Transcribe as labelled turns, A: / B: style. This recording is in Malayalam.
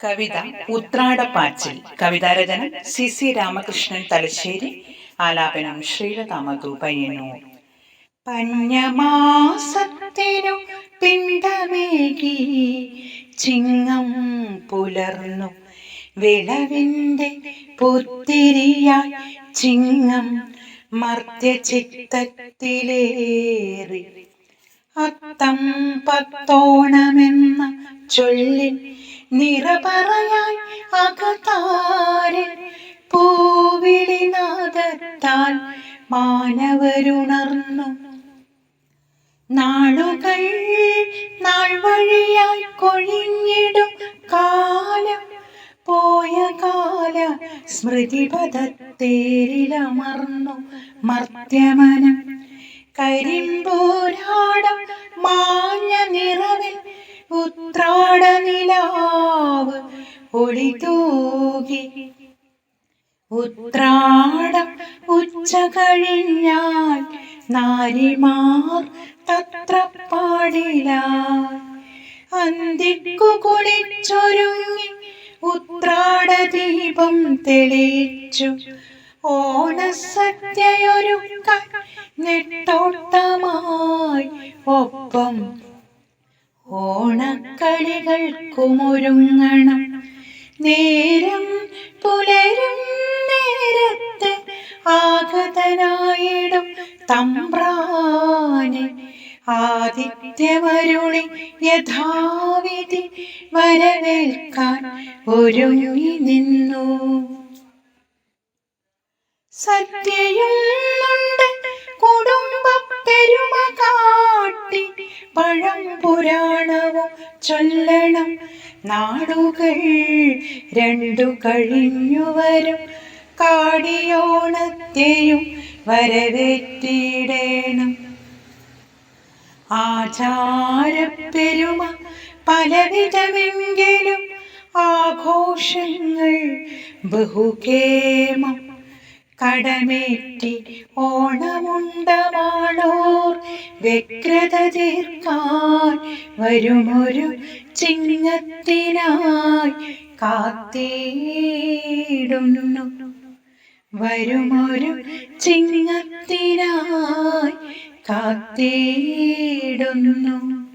A: കവിത ഉത്രാടപ്പാച്ചിൽ. കവിതാരചന സി സി രാമകൃഷ്ണൻ തലശ്ശേരി. ആലാപനം ശ്രീലതാമതു പയ്യന്നൂർ പഞ്ഞമാസത്തിനു പിണ്ടമേകി ചിങ്ങം പുലർന്നു. വിളവിന്റെ പുത്തിരിയായി ചിങ്ങം മർത്യചിത്തത്തിലേറി. അത്തം പത്തോണമെന്ന ചൊല്ലിൽ നിറപറയായി അകതാരിൽ പൂവിളി നാദത്താൽ മാനവരുണർന്നു. നാളുകൾ നാൾ വഴിയായി കൊഴിഞ്ഞിടും കാലം പോയ കാല സ്മൃതിപഥത്തേരിലമർന്നു. മർത്യമനം കരിമ്പൂരാടം ഒളി ഉത്രാടം ഉച്ച കഴിഞ്ഞാൽ നാരിമാർ തത്ര പാടില്ല അന്തിക്കു കുളിച്ചൊരുങ്ങി ഉത്രാട ദീപം തെളിയിച്ചു. ഓണസദ്യയൊരുക്കാൻ നെട്ടോട്ടമായി ഒപ്പം. ഓണക്കളികൾക്കുമൊരുങ്ങണം. നേരം പുലരും നേരത്തെ ആഗതനായിടും തമ്പ്രാനെ. ആദിത്യവരുളി യഥാവിധി വരവേൽക്കാൻ ഒരുങ്ങി നിന്നു. സത്യയുണ്ട് കുടുംബ പെരുമ കാട്ടി പഴം പുരാണവും ചൊല്ലണം. നാടുകൾ രണ്ടു കഴിഞ്ഞു വരും. കാടിയോണത്തെയും വരവേറ്റിടേണം. ആചാരപ്പെരുമ പലവിധമെങ്കിലും ആഘോഷങ്ങൾ ബഹുകേമം കടമേറ്റി ഓണമുണ്ടമാണോർ. വ്യഗ്രത തീർക്കാൻ വരുമൊരു ചിങ്ങത്തിനായി കാത്തേടുന്നു. വരുമൊരു ചിങ്ങത്തിനായി കാത്തിടുന്നു.